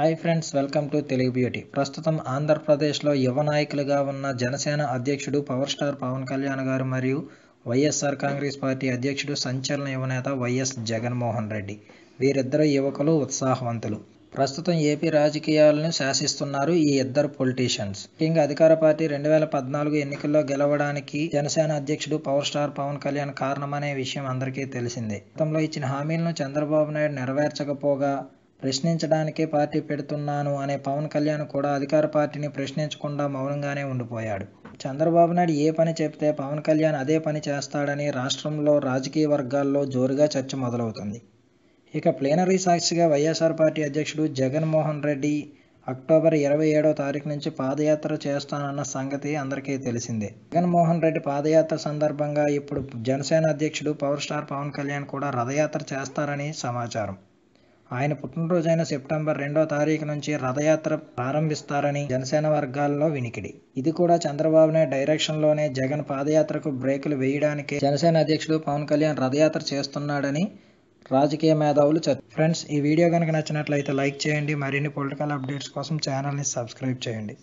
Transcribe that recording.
Hi friends welcome to Telugu beauty. ప్రస్తుతం ఆంధ్రప్రదేశ్లో యువ నాయకులుగా ఉన్న జనసేన అధ్యక్షుడు పవర్ స్టార్ పవన్ కళ్యాణ్ గారు మరియు వైఎస్ఆర్ కాంగ్రెస్ పార్టీ అధ్యక్షుడు సంచలన యువనేత వైఎస్ జగన్మోహన్ రెడ్డి. వీరిద్దరు యువకులు ఉత్సాహవంతులు. ప్రస్తుతం ఏపీ రాజకీయాలను శాసిస్తున్నారు ఈ ఇద్దరు పొలిటీషియన్స్. ముఖ్యంగా అధికార పార్టీ రెండు వేల పద్నాలుగు ఎన్నికల్లో గెలవడానికి జనసేన అధ్యక్షుడు పవర్ స్టార్ పవన్ కళ్యాణ్ కారణమనే విషయం అందరికీ తెలిసిందే. గతంలో ఇచ్చిన హామీలను చంద్రబాబు నాయుడు నెరవేర్చకపోగా ప్రశ్నించడానికే పార్టీ పెడుతున్నాను అనే పవన్ కళ్యాణ్ కూడా అధికార పార్టీని ప్రశ్నించకుండా మౌనంగానే ఉండిపోయాడు. చంద్రబాబు నాయుడు ఏ పని చెప్తే పవన్ కళ్యాణ్ అదే పని చేస్తాడని రాష్ట్రంలో రాజకీయ వర్గాల్లో జోరుగా చర్చ మొదలవుతుంది. ఇక ప్లేనరీ సాక్షిగా వైఎస్ఆర్ పార్టీ అధ్యక్షుడు జగన్మోహన్ రెడ్డి అక్టోబర్ ఇరవై ఏడో తారీఖు నుంచి పాదయాత్ర చేస్తానన్న సంగతి అందరికీ తెలిసిందే. జగన్మోహన్ రెడ్డి పాదయాత్ర సందర్భంగా ఇప్పుడు జనసేన అధ్యక్షుడు పవర్ స్టార్ పవన్ కళ్యాణ్ కూడా రథయాత్ర చేస్తారని సమాచారం. ఆయన పుట్టినరోజైన సెప్టెంబర్ రెండో తారీఖు నుంచి రథయాత్ర ప్రారంభిస్తారని జనసేన వర్గాల్లో వినికిడి. ఇది కూడా చంద్రబాబు నాయుడు డైరెక్షన్లోనే జగన్ పాదయాత్రకు బ్రేకులు వేయడానికి జనసేన అధ్యక్షుడు పవన్ కళ్యాణ్ రథయాత్ర చేస్తున్నాడని రాజకీయ మేధావులు ఫ్రెండ్స్ ఈ వీడియో కనుక నచ్చినట్లయితే లైక్ చేయండి. మరిన్ని పొలిటికల్ అప్డేట్స్ కోసం ఛానల్ని సబ్స్క్రైబ్ చేయండి.